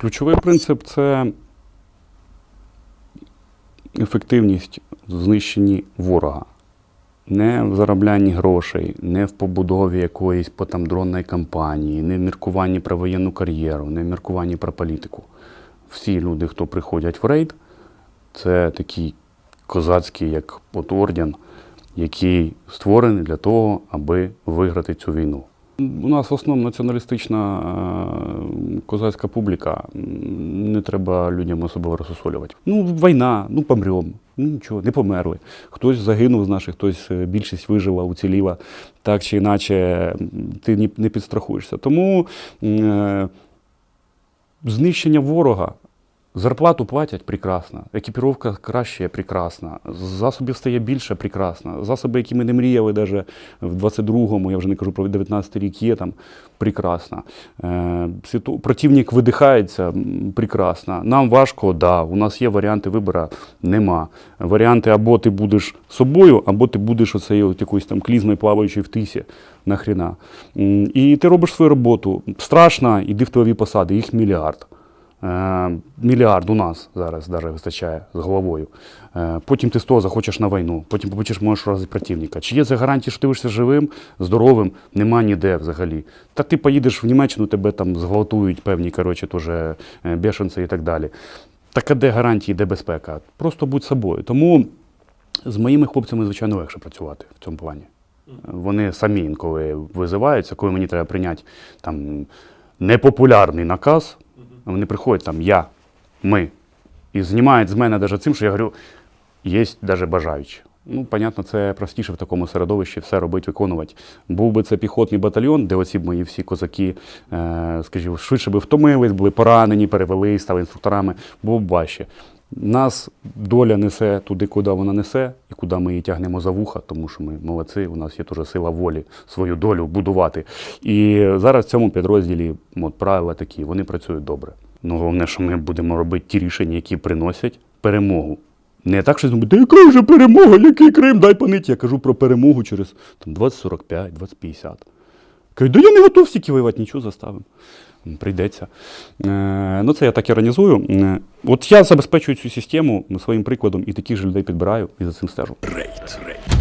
Ключовий принцип це ефективність в знищенні ворога. Не в зароблянні грошей, не в побудові якоїсь по там дронної кампанії, не в міркуванні про воєнну кар'єру, не в міркуванні про політику. Всі люди, хто приходять в рейд, це такий козацький, як от орден, який створений для того, аби виграти цю війну. У нас в основному націоналістична е, козацька публіка. Не треба людям особливо розсусолювати. Ну, війна, ну помремо. Ну нічого, не померли. Хтось загинув з наших, хтось е, більшість вижила, уціліла. Так чи інакше, ти не підстрахуєшся. Тому е, знищення ворога. Зарплату платять прекрасно, екіпіровка краще прекрасна, засобів стає більше прекрасно. Засоби, які ми не мріяли навіть в 22-му, я вже не кажу про 19 рік, є там прекрасно. Е, противник видихається прекрасно. Нам важко, да. У нас є варіанти вибору, нема. Варіанти або ти будеш собою, або ти будеш оцею якоюсь там клізмою плаваючи в тисі. Нахріна. І ти робиш свою роботу. Страшно, іди в тилові посади, їх мільярд. Е, мільярд у нас зараз даже вистачає з головою. Е, потім ти з того захочеш на війну, потім побачиш, можеш разити противника. Чи є це гарантія, що ти вишся живим, здоровим? Нема ніде взагалі. Та ти поїдеш в Німеччину, тебе там зґвалтують певні, коротше, теж е, бешенці і так далі. Так а де гарантії, де безпека? Просто будь собою. Тому з моїми хлопцями, звичайно, легше працювати в цьому плані. Вони самі інколи визиваються, коли мені треба прийняти там непопулярний наказ. Вони приходять там я, ми. І знімають з мене навіть цим, що я говорю, є навіть бажаючі. Ну, понятно, це простіше в такому середовищі все робити, виконувати. Був би це піхотний батальйон, де оці мої всі козаки, е, скажімо, швидше би втомились, були поранені, перевели, стали інструкторами, було б важче. Нас доля несе туди, куди вона несе, і куди ми її тягнемо за вуха, тому що ми молодці, у нас є теж сила волі свою долю будувати. І зараз в цьому підрозділі от, правила такі, вони працюють добре. Ну, головне, що ми будемо робити ті рішення, які приносять перемогу. Не так, що думають, яка вже перемога, який Крим, дай панить. Я кажу про перемогу через там, 2045, 2050. Кажуть, да я не готов стільки воювати, нічого заставимо. Прийдеться. Е, ну, це я так і організую. Е, от я забезпечую цю систему своїм прикладом і таких же людей підбираю і за цим стежу. Рейд.